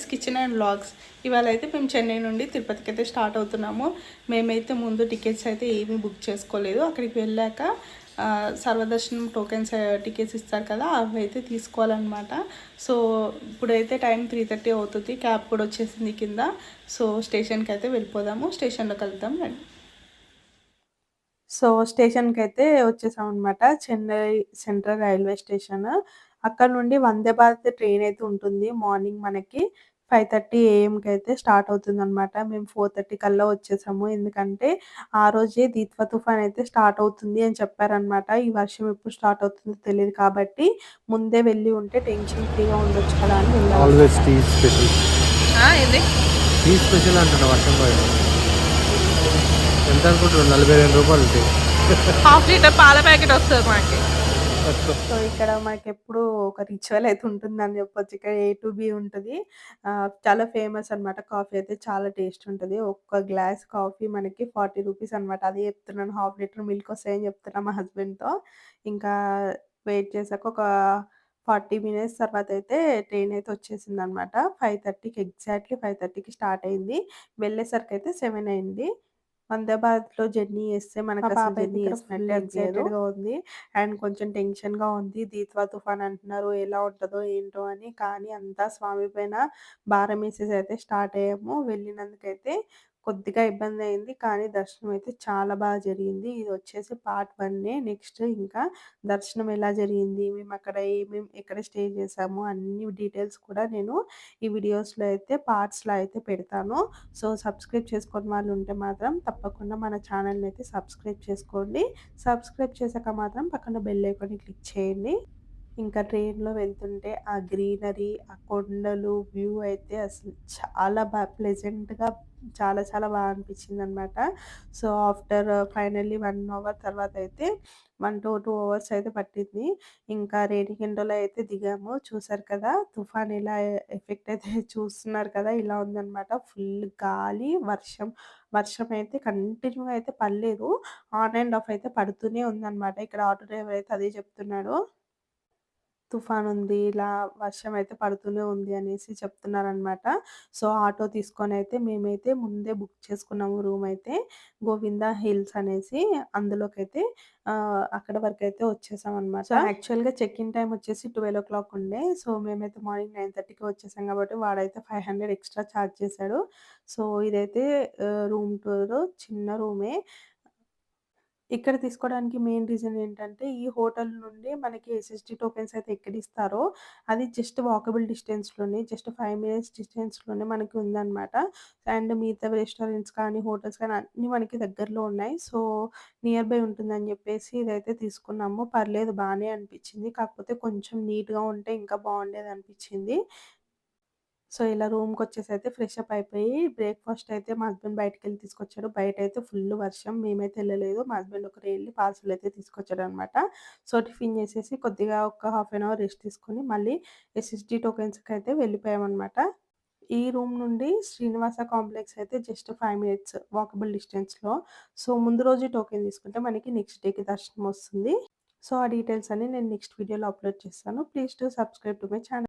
Welcome kitchen and blogs ఇవాళ అయితే మేము చెన్నై నుండి తిరుపతికి అయితే స్టార్ట్ అవుతున్నాము. మేమైతే ముందు టికెట్స్ అయితే ఏమీ బుక్ చేసుకోలేదు. అక్కడికి వెళ్ళాక సర్వదర్శనం టోకెన్స్ టికెట్స్ ఇస్తారు కదా అవి అయితే తీసుకోవాలన్నమాట. సో ఇప్పుడైతే టైం త్రీ థర్టీ అవుతుంది. క్యాబ్ కూడా వచ్చేసింది కింద. సో స్టేషన్కి అయితే వెళ్ళిపోదాము. స్టేషన్లోకి వెళ్తాం రండి. సో స్టేషన్కి అయితే వచ్చేసాం అనమాట చెన్నై సెంట్రల్ రైల్వే స్టేషన్. అక్కడ నుండి వందే భారత్ ట్రైన్ అయితే ఉంటుంది. మార్నింగ్ మనకి ఫైవ్ థర్టీ ఏఎంకి అయితే స్టార్ట్ అవుతుంది అనమాట మేము ఫోర్ థర్టీ కల్లా వచ్చేసాము. ఎందుకంటే ఆ రోజే దీత్వ తుఫాన్ అయితే స్టార్ట్ అవుతుంది అని చెప్పారనమాట ఈ వర్షం ఎప్పుడు స్టార్ట్ అవుతుందో తెలియదు కాబట్టి ముందే వెళ్ళి ఉంటే టెన్షన్ ఫ్రీగా ఉండొచ్చు కదా అని వెళ్ళాము ఆల్వేస్ టీ స్పెషల్ ఏంది టీ స్పెషల్ అంటున్నా వర్షం పైన ఎంత అనుకుంటున్నావు? నలభై రెండు రూపాయలు హాఫ్ లీటర్ పాల ప్యాకెట్ వస్తుంది మనకి. సో ఇక్కడ మనకి ఎప్పుడు ఒక రిచువల్ అయితే ఉంటుందని చెప్పొచ్చు. ఇక్కడ ఏ టు బి ఉంటుంది. చాలా ఫేమస్ అన్నమాట. కాఫీ అయితే చాలా టేస్ట్ ఉంటుంది. ఒక్క గ్లాస్ కాఫీ మనకి ఫార్టీ రూపీస్ అన్నమాట. అదే చెప్తున్నాను. హాఫ్ లీటర్ మిల్క్ వస్తాయని చెప్తున్నా మా హస్బెండ్తో. ఇంకా వెయిట్ చేశాక ఒక ఫార్టీ మినిట్స్ తర్వాత అయితే ట్రైన్ అయితే వచ్చేసింది అనమాట ఫైవ్ థర్టీకి ఎగ్జాక్ట్లీ ఫైవ్ థర్టీకి స్టార్ట్ అయింది. వెళ్ళేసరికి అయితే సెవెన్ అయింది. వందే భారత్లో జర్నీ చేస్తే మనకు అసలు జర్నీ చేసినట్టే ఎక్సైటెడ్గా ఉంది అండ్ కొంచెం టెన్షన్‌గా ఉంది. దీత్వా తుఫాన్ అంటున్నారు. ఎలా ఉంటదో ఏంటో అని. కానీ అంతా స్వామి పైన భారమేసేసి అయితే స్టార్ట్ అయ్యాము. వెళ్ళినందుకైతే కొద్దిగా ఇబ్బంది అయింది కానీ దర్శనం అయితే చాలా బాగా జరిగింది. ఇది వచ్చేసి పార్ట్ వన్నే. నెక్స్ట్ ఇంకా దర్శనం ఎలా జరిగింది? మేము అక్కడ మేము ఎక్కడ స్టే చేసాము? అన్ని డీటెయిల్స్ కూడా నేను ఈ వీడియోస్‌లో అయితే పార్ట్స్‌లో అయితే పెడతాను. సో, సబ్స్క్రైబ్ చేసుకోని వాళ్ళు ఉంటే మాత్రం తప్పకుండా మన ఛానల్‌ని అయితే సబ్స్క్రైబ్ చేసుకోండి. సబ్స్క్రైబ్ చేశాక మాత్రం పక్కన బెల్ ఐకాన్ని క్లిక్ చేయండి. ఇంకా ట్రైన్‌లో వెళ్తుంటే ఆ గ్రీనరీ, ఆ కొండలు, వ్యూ అయితే అసలు చాలా బా ప్లెజెంట్‌గా చాలా చాలా బాగా అనిపించింది అనమాట so, after finally one hour తర్వాత అయితే 1-2 అవర్స్ అయితే పట్టింది. ఇంకా రేణిగుంటలో అయితే దిగాము. చూసారు కదా! తుఫాన్ ఇలా ఎఫెక్ట్ అయితే చూస్తున్నారు కదా! ఇలా ఉందనమాట. ఫుల్ గాలి, వర్షం. వర్షం అయితే కంటిన్యూగా అయితే పడలేదు. ఆన్ అండ్ ఆఫ్ అయితే పడుతూనే ఉందనమాట. ఇక్కడ ఆటో డ్రైవర్ అయితే అదే చెప్తున్నాడు. తుఫాన్ ఉంది. ఇలా వర్షం అయితే పడుతూనే ఉంది అనేసి చెప్తున్నారనమాట. సో, ఆటో తీసుకొని అయితే మేమైతే ముందే బుక్ చేసుకున్నాము రూమ్ అయితే. గోవింద హిల్స్ అనేసి అందులోకైతే అక్కడ అక్కడ వరకైతే వచ్చేసామనమాట. అనమాట యాక్చువల్‌గా చెక్ ఇన్ టైం వచ్చేసి 12:00 ఉండే. సో, మేమైతే మార్నింగ్ 9:30కి వచ్చేసాం కాబట్టి వాడైతే 500 ఎక్స్‌ట్రా ఛార్జ్ చేశాడు. సో, ఇదైతే రూమ్ టూర్ చిన్న రూమే. ఇక్కడ తీసుకోవడానికి మెయిన్ రీజన్ ఏంటంటే ఈ హోటల్ నుండి మనకి ఎస్ఎస్‌డి టోకెన్స్ అయితే ఎక్కడిస్తారో అది జస్ట్ వాకబుల్ డిస్టెన్స్‌లోనే జస్ట్ ఫైవ్ మినిట్స్ డిస్టెన్స్‌లోనే మనకి ఉందన్నమాట అండ్ మిగతా రెస్టారెంట్స్ కానీ, హోటల్స్ కానీ అన్నీ మనకి దగ్గరలో ఉన్నాయి. సో, నియర్ బై ఉంటుందని చెప్పేసి ఇదైతే తీసుకున్నాము. పర్లేదు బానే అనిపించింది. కాకపోతే కొంచెం నీట్‌గా ఉంటే ఇంకా బాగుండేది అనిపించింది సో, ఇలా రూమ్కి వచ్చేసి అయితే ఫ్రెష్ అప్ అయిపోయి బ్రేక్‌ఫాస్ట్ అయితే మా హస్బెండ్ బయటికెళ్ళి తీసుకొచ్చాడు. బయట అయితే ఫుల్ వర్షం. మేమైతే వెళ్ళలేదు మా హస్బెండ్ ఒకరు వెళ్ళి పార్సల్ అయితే తీసుకొచ్చాడు అనమాట సో, టిఫిన్ చేసేసి కొద్దిగా ఒక హాఫ్ అన్ అవర్ రెస్ట్ తీసుకొని మళ్ళీ ఎస్ఎస్‌డి అయితే వెళ్ళిపోయామనమాట. ఈ రూమ్ నుండి శ్రీనివాస కాంప్లెక్స్ అయితే జస్ట్ ఫైవ్ మినిట్స్ వాకబుల్ డిస్టెన్స్‌లో. సో, ముందు రోజు టోకెన్ తీసుకుంటే మనకి నెక్స్ట్ డేకి దర్శనం వస్తుంది. సో, ఆ డీటెయిల్స్ అన్ని నేను నెక్స్ట్ వీడియోలో అప్‌లోడ్ చేస్తాను. Please to subscribe to my channel.